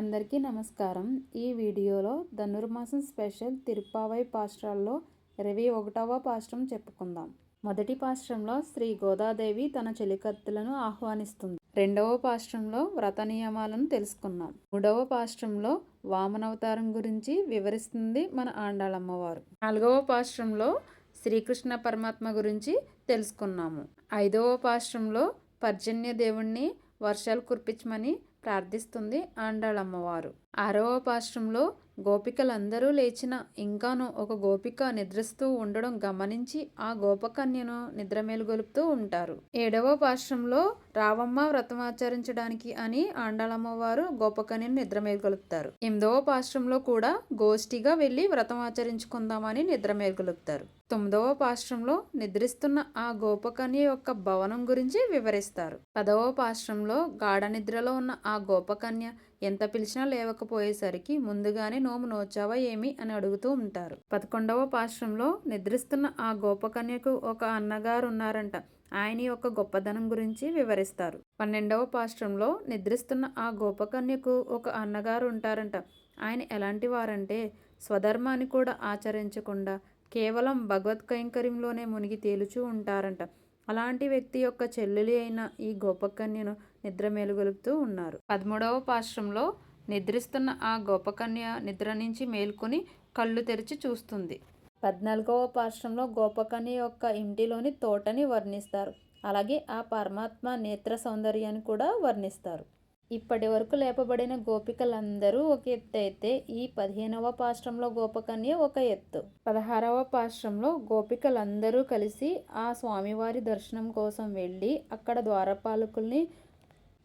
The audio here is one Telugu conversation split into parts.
అందరికీ నమస్కారం. ఈ వీడియోలో ధనుర్మాసం స్పెషల్ తిరుప్పావై పాశ్రాల్లో ఇరవై ఒకటవ పాశ్రం చెప్పుకుందాం. మొదటి పాశ్రంలో శ్రీ గోదాదేవి తన చెలికత్తులను ఆహ్వానిస్తుంది. రెండవ పాశ్రంలో వ్రత నియమాలను తెలుసుకున్నాం మూడవ పాశ్రంలో వామనవతారం గురించి వివరిస్తుంది మన ఆండాళమ్మవారు. నాలుగవ పాశ్రంలో శ్రీకృష్ణ పరమాత్మ గురించి తెలుసుకున్నాము. ఐదవ పాశ్రంలో పర్జన్య దేవుణ్ణి వర్షాలు కురిపించమని ప్రార్థిస్తుంది ఆండాళమ్మవారు. ఆరవ పాశ్రంలో గోపికలందరూ లేచిన ఇంకాను ఒక గోపిక నిద్రిస్తూ ఉండడం గమనించి ఆ గోపకన్యను నిద్ర మేలుగొలుపుతూ ఉంటారు. ఏడవ పాశ్రంలో రావమ్మ వ్రతం ఆచరించడానికి అని ఆండాళమ్మవారు గోపకన్యను నిద్ర మేలుగొలుపుతారు ఎనిమిదవ పాశ్రంలో కూడా గోష్ఠిగా వెళ్ళి వ్రతం ఆచరించుకుందామని నిద్ర మేలుగొలుపుతారు తొమ్మిదవ పాశ్రంలో నిద్రిస్తున్న ఆ గోపకన్య యొక్క భవనం గురించి వివరిస్తారు. పదవ పాశ్రంలో గాఢ నిద్రలో ఉన్న ఆ గోపకన్య ఎంత పిలిచినా లేవకపోయేసరికి ముందుగానే నోము నోచావా ఏమి అని అడుగుతూ ఉంటారు. పదకొండవ పాశ్రంలో నిద్రిస్తున్న ఆ గోపకన్యకు ఒక అన్నగారు ఉన్నారంట. ఆయన యొక్క గొప్పదనం గురించి వివరిస్తారు. పన్నెండవ పాశ్రంలో నిద్రిస్తున్న ఆ గోపకన్యకు ఒక అన్నగారు ఉంటారంట. ఆయన ఎలాంటి వారంటే స్వధర్మాన్ని కూడా ఆచరించకుండా కేవలం భగవత్ కైంకర్యంలోనే మునిగి తేలుచూ ఉంటారంట. అలాంటి వ్యక్తి యొక్క చెల్లెలి అయిన ఈ గోపకన్యను నిద్ర మేలుగొలుపుతూ ఉన్నారు. పదమూడవ పాశ్రంలో నిద్రిస్తున్న ఆ గోపకన్య నిద్ర నుంచి మేల్కొని కళ్ళు తెరిచి చూస్తుంది. పద్నాలుగవ పాశ్రంలో గోపకన్య యొక్క ఇంటిలోని తోటని వర్ణిస్తారు. అలాగే ఆ పరమాత్మ నేత్ర సౌందర్యాన్ని కూడా వర్ణిస్తారు. ఇప్పటి వరకు లేపబడిన గోపికలందరూ ఒక ఎత్తు అయితే ఈ పదిహేనవ పాశ్రంలో గోపకన్య ఒక ఎత్తు. పదహారవ పాశ్రంలో గోపికలందరూ కలిసి ఆ స్వామివారి దర్శనం కోసం వెళ్ళి అక్కడ ద్వారపాలకుల్ని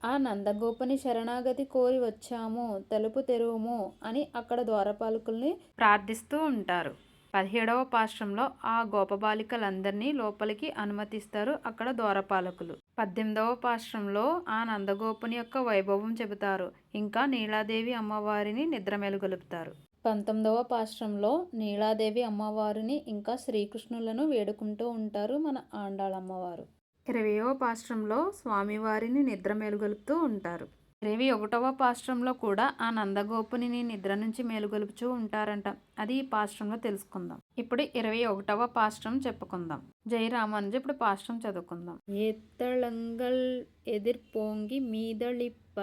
ఆ నందగోపని శరణాగతి కోరి వచ్చాము తలుపు తెరువుము అని అక్కడ ద్వారపాలకుల్ని ప్రార్థిస్తూ ఉంటారు. పదిహేడవ పాశ్రంలో ఆ గోపబాలికలందరినీ లోపలికి అనుమతిస్తారు అక్కడ ద్వారపాలకులు. పద్దెనిమిదవ పాశ్రంలో ఆ నందగోపుని యొక్క వైభవం చెబుతారు. ఇంకా నీలాదేవి అమ్మవారిని నిద్ర మెలుగొలుపుతారు పంతొమ్మిదవ పాశ్రంలో నీలాదేవి అమ్మవారిని ఇంకా శ్రీకృష్ణులను వేడుకుంటూ ఉంటారు మన ఆండాళమ్మవారు. ఇరవయవ పాశ్రంలో స్వామివారిని నిద్ర మెలుగొలుపుతూ ఉంటారు. ఇరవై ఒకటవ పాశ్రంలో కూడా ఆ నందగోపుని నిద్ర నుంచి మేలుగొలుపుచూ ఉంటారంట. అది ఈ పాశ్రంలో తెలుసుకుందాం. ఇప్పుడు ఇరవై ఒకటవ పాశ్రం చెప్పుకుందాం. జై ఇప్పుడు పాశ్రం చదువుకుందాం. ఎత్తళంగల్ ఎదిర్పోంగి మీదళిప్ప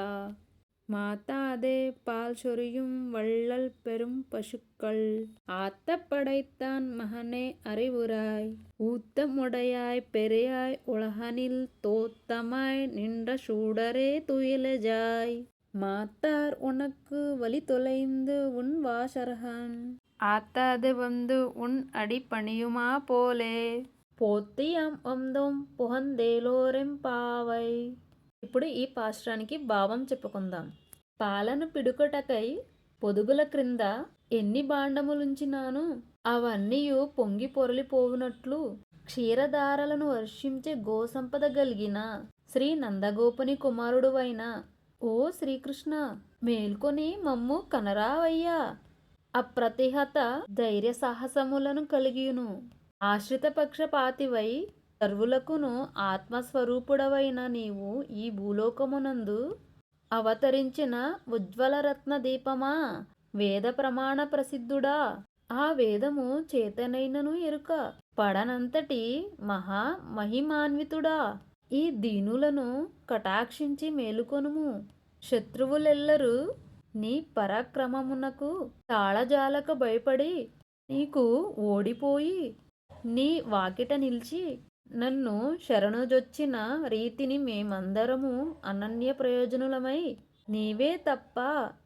மாத்தாதே பால் சொரியும் வள்ளல் பெரும் பசுக்கள். ஆத்த படைத்தான் மகனே அறிவுராய். ஊத்தமுடையாய் பெரியாய் உலகனில் தோத்தமாய் நின்ற சூடரே துயிலஜாய் மாத்தார் உனக்கு வழி தொலைந்து உன் வாசர்கன். ஆத்தாது வந்து உன் அடி பணியுமா போலே? போத்தியம் வந்தோம் புகந்தேலோரெம் பாவை. ఇప్పుడు ఈ పాశ్రానికి భావం చెప్పుకుందాం. పాలను పిడుకటకై పొదుగుల క్రింద ఎన్ని బాండములుంచినాను? అవన్నీ పొంగి పొరలిపోవునట్లు క్షీరధారలను వర్షించే గోసంపద గలిగిన శ్రీ నందగోపుని కుమారుడువైన ఓ శ్రీకృష్ణ మేల్కొని మమ్ము కనరావయ్యా! అప్రతిహత ధైర్య సాహసములను కలిగియును. ఆశ్రిత పక్షపాతివై సర్వులకును ఆత్మస్వరూపుడవైన నీవు ఈ భూలోకమునందు అవతరించిన ఉజ్వలరత్న దీపమా? వేద ప్రమాణ ప్రసిద్ధుడా? ఆ వేదము చేతనైనను ఎరుక. పడనంతటి మహా మహిమాన్వితుడా? ఈ దీనులను కటాక్షించి మేలుకొనుము. శత్రువులెల్లరూ నీ పరాక్రమమునకు తాళజాలక భయపడి నీకు ఓడిపోయి నీ వాకిట నిలిచి నన్ను శరణుజొచ్చిన రీతిని మేమందరము అనన్య ప్రయోజనులమై నీవే తప్ప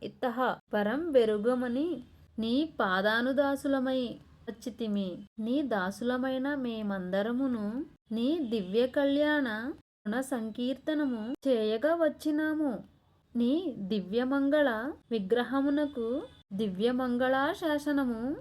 ఇతహ పరం వెరుగమని నీ పాదానుదాసులమై వచ్చితిమి. నీ దాసులమైన మేమందరమును నీ దివ్య కళ్యాణ గుణ సంకీర్తనము చేయగా వచ్చినాము. నీ దివ్యమంగళ విగ్రహమునకు దివ్యమంగళాశాసనము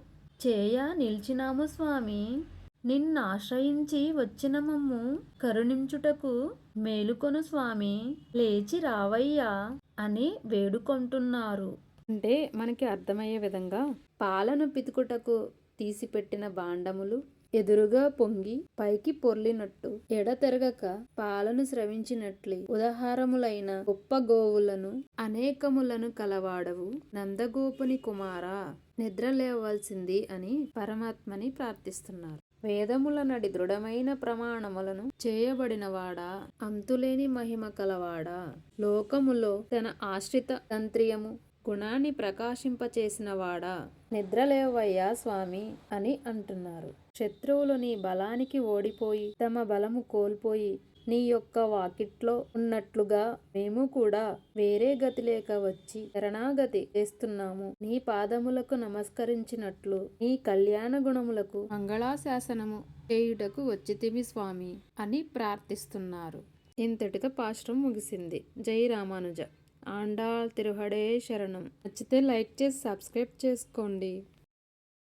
చేయ నిలిచినాము స్వామి. నిన్నాశ్రయించి వచ్చిన మమ్ము కరుణించుటకు మేలుకొను స్వామి. లేచి రావయ్యా అని వేడుకొంటున్నారు. అంటే మనకి అర్థమయ్యే విధంగా పాలను పితుకుటకు తీసిపెట్టిన బాండములు ఎదురుగా పొంగి పైకి పొర్లినట్టు ఎడతెరగక పాలను స్రవించినట్లే ఉదాహారములైన గొప్ప గోవులను అనేకములను కలవాడవు నందగోపుని కుమారా. నిద్ర లేవలసింది అని పరమాత్మని ప్రార్థిస్తున్నారు. వేదముల నడి దృఢమైన ప్రమాణములను చేయబడినవాడా? అంతులేని మహిమ కలవాడా? లోకములో తన ఆశ్రిత తంత్రియము గుణాన్ని ప్రకాశింపచేసినవాడా? నిద్రలేవయ్యా స్వామి! అని అంటున్నారు. శత్రువులు నీ బలానికి ఓడిపోయి తమ బలము కోల్పోయి నీ యొక్క వాకిట్లో ఉన్నట్లుగా మేము కూడా వేరే గతి లేక వచ్చి శరణాగతి చేస్తున్నాము. నీ పాదములకు నమస్కరించినట్లు నీ కళ్యాణ గుణములకు మంగళాశాసనము చేయుటకు వచ్చితిమి స్వామి అని ప్రార్థిస్తున్నారు. ఇంతటితో పాశ్రం ముగిసింది. జై రామానుజ. ఆండాల్ తిరుహడే శరణం. నచ్చితే లైక్ చేసి సబ్స్క్రైబ్ చేసుకోండి.